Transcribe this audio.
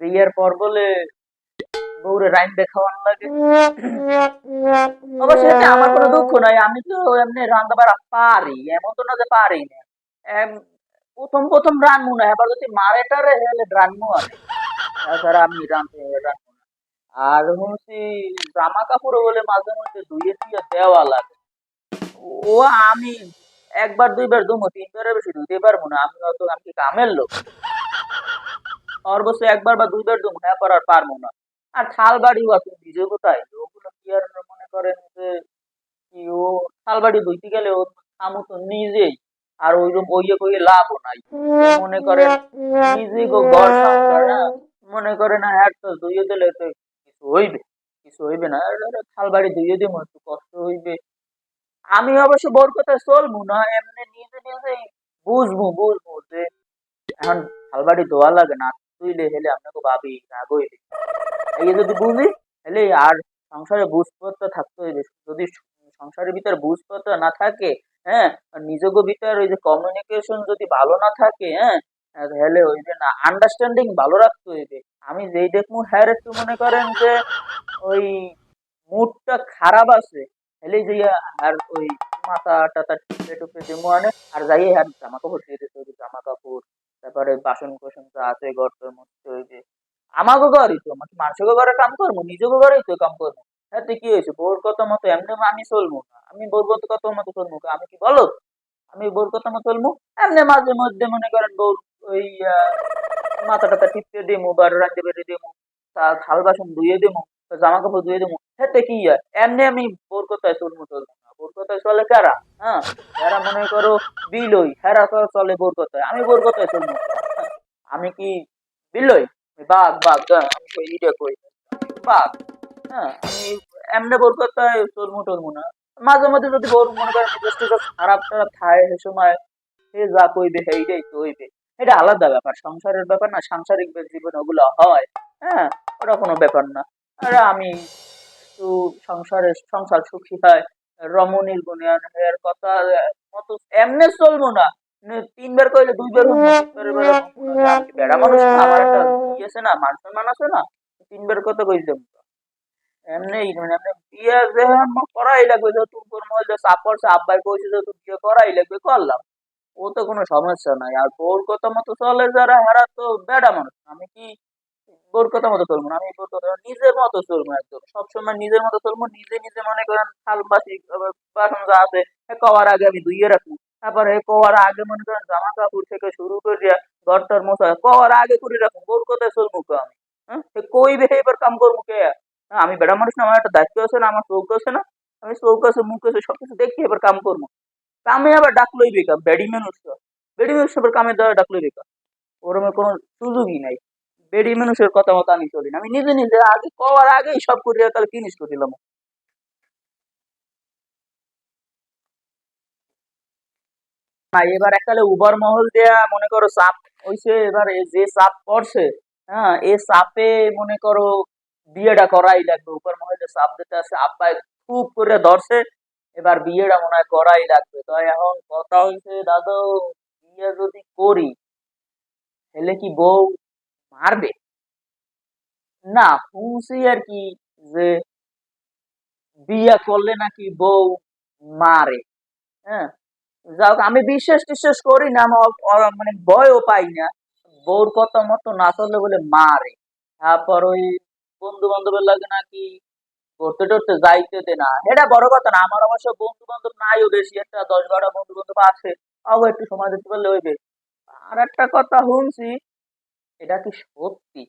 বিয়ের পর বলে বউরে রাইন দেখাওয়ান লাগে। অবশ্য এতে আমার কোনো দুঃখ নাই, আমি তো এমনি রান্না বাড়া পারি, এমন তো না যে পারি না। প্রথম প্রথম রানমু না, এবার যদি মারে টারে হলে রানমু আমি তাছাড়া আমি রানতে রানবো না। আর হচ্ছে জামা কাপড় বলে মাঝে মধ্যে ধুয়ে দিয়ে দেওয়া লাগে। ও, আমি একবার, দুইবার দুমো তিনবারের বেশি ধুতে পারব না, আমি অত, আমি কামের লোক? সর্বোচ্চ একবার বা দুইবার দুমো হ্যাঁ আর পারব না। আর থাল বাড়িও আছে ভিজে কোথায়? ওগুলো কি আর মনে করেন যে কি ও থাল বাড়ি ধুইতে গেলে ও আমু তো নিজেই, আর ওইরকম ওইয়ে কইয়ে লাভও নাই। মনে করেন নিজে ঘর মনে করে না হ্যাঁ তো ধুইয়ে দিলে তো কিছু হইবে কিছু হইবে না। থাল বাড়ি ধুইয়ে দিব একটু কষ্ট হইবে। আমি অবশ্য বোর কথা চলবো না, এমনি নিজে নিজে বুঝব বুঝব যে এখন থালবাড়ি ধোয়া লাগে না। তুইলে হেলে আপনাকে ভাবি রাগ হইলে এই যদি বুঝি হেলে আর সংসারে বুঝপত্র থাকতে হইবে। যদি সংসারের ভিতরে বুঝপত্র না থাকে হ্যাঁ নিজেকে ভিতরে ওই যে কমিউনিকেশন যদি ভালো না থাকে হ্যাঁ হেলে ওই যে না আন্ডারস্ট্যান্ডিং ভালো রাখতে হইবে। আমি যেই দেখব হ্যাঁ একটু মনে করেন যে ওই মুডটা খারাপ আছে হেলে যে আর ওই মাথা টাথা টিপে টুপে যে মানে আর যাই আর জামা কাপড় দিয়ে দিতে জামা কাপড়। তারপরে বাসন কোসন যা আছে, ঘর টর মধ্যে হইবে। আমাকে ঘরই তো মানে মানুষকে ঘরে কাম করব নিজেকে ঘরেই তো কাম করব। হ্যাঁ তো কি হয়েছে? বোর কথা মতো এমনি আমি চলবো না। আমি বোর কথা কথা মতো চলবো আমি কি বলো? আমি বোর কথা মতো চলবো? এমনি মাঝে মধ্যে মনে করেন বউর ওই মাথা টাথা টিপতে দিমু বা রাঁধতে বেড়ে দিমু তা থাল বাসন ধুয়ে তো জামা কাপড় ধুয়ে দিমু। হেতে কি হয়? এমনি আমি বোর কথায় চলবো চলবো। না চলে কারা হ্যাঁ? যারা মনে করো বিলই হেরা চলে বোর কথায় আমি বোর কথায় চলবো। আমি কি বিলই? বাঘ বাঘ হ্যাঁ, ইটা কই? বাঘ হ্যাঁ আমি এমনি বোর কথায় চলবো টলবো না। মাঝে মাঝে যদি বোর মনে করেন খারাপ টারাপ থাকে সে সময় সে যা কইবে সেইটাই কইবে। এটা আলাদা ব্যাপার সংসারের ব্যাপার না সাংসারিক জীবন ওগুলো হয় হ্যাঁ? ওটা কোনো ব্যাপার না। আর আমি সংসারে সংসার সুখী হয় রমণীর গুণিয়ান এর কথা, মতো এমনি চলবো না। তিনবার কইলে দুইবার বেড়া মানুষ, আমার একটা ই আছে না, মান সম্মান আছে না, তিনবার কথা কইছে এমনি মানে বিয়ে যে করাই লাগবে যেহেতু চাপ পড়ছে আব্বাই কইছে যেহেতু বিয়ে করাই লাগবে, করলাম। ও তো কোনো সমস্যা নাই। আর তোর কথা মতো চলে যারা হারা তো বেড়া মানুষ। আমি কি বোর কথা মতো চলবো আমি নিজের মতো চলবো একদম। সবসময় নিজের মতো চলবো, নিজে নিজে মনে করেন থাল বাসি বাসন যা আছে কওয়ার আগে আমি ধুইয়ে রাখব। তারপরে কওয়ার আগে মনে করেন জামা কাপড় থেকে শুরু করে ঘরটার মশা কওয়ার আগে করে রাখব বোর কথায় চলবো আমি? হ্যাঁ? কই বে, এবার কাম করব কে? আমি বেড়া মানুষ না, আমার একটা দায়িত্ব আছে না, আমার চৌক আছে না। আমি চৌক আছে, মুখ আছে, সবকিছু দেখি, এবার কাম করব। কামে আবার ডাকলোই বেকার তো। বেডি মানুষ আবার কামে দেওয়া ডাকলোই বেকার। ওরমে কোনো সুযোগই নাই। বেডি মানুষের কথা মতো আমি চলি না। আমি নিজে নিজে আগে কওয়ার আগেই সব করিয়া তাহলে ফিনিশ করে দিলাম এবার এককালে উবার মহল দেয়া, মনে করো হইছে, এবার যে পড়ছে হ্যাঁ চাপে মনে করো বিয়েটা করাই লাগবে। উপর মহলে চাপ দিতে আছে, আব্বাই খুব করে ধরছে, এবার বিয়েটা মনে হয় করাই লাগবে। তো এখন কথা হইছে, দাদু, বিয়ে যদি করি, তাহলে কি বউ মারবে? না শুনছি আর কি যে বিয়ে করলে নাকি বউ মারে? হ্যাঁ? যাক, আমি বিশ্বাস টিশ্বাস করি না আমি অ- অ- মানে ভয়ও পাই না। বউর কথা মতো না চললে বলে মারে। তারপর ওই বন্ধু বান্ধবের লাগে নাকি ঘুরতে টরতে যাইতে দে না। এটা বড় কথা না, আমার অবশ্য বন্ধু বান্ধব নাইও বেশি, একটা দশ বারো বন্ধু বান্ধব আছে। আবার একটু সময় দিতে পারলে হইবে। আর একটা কথা শুনছি এটা কি সত্যি?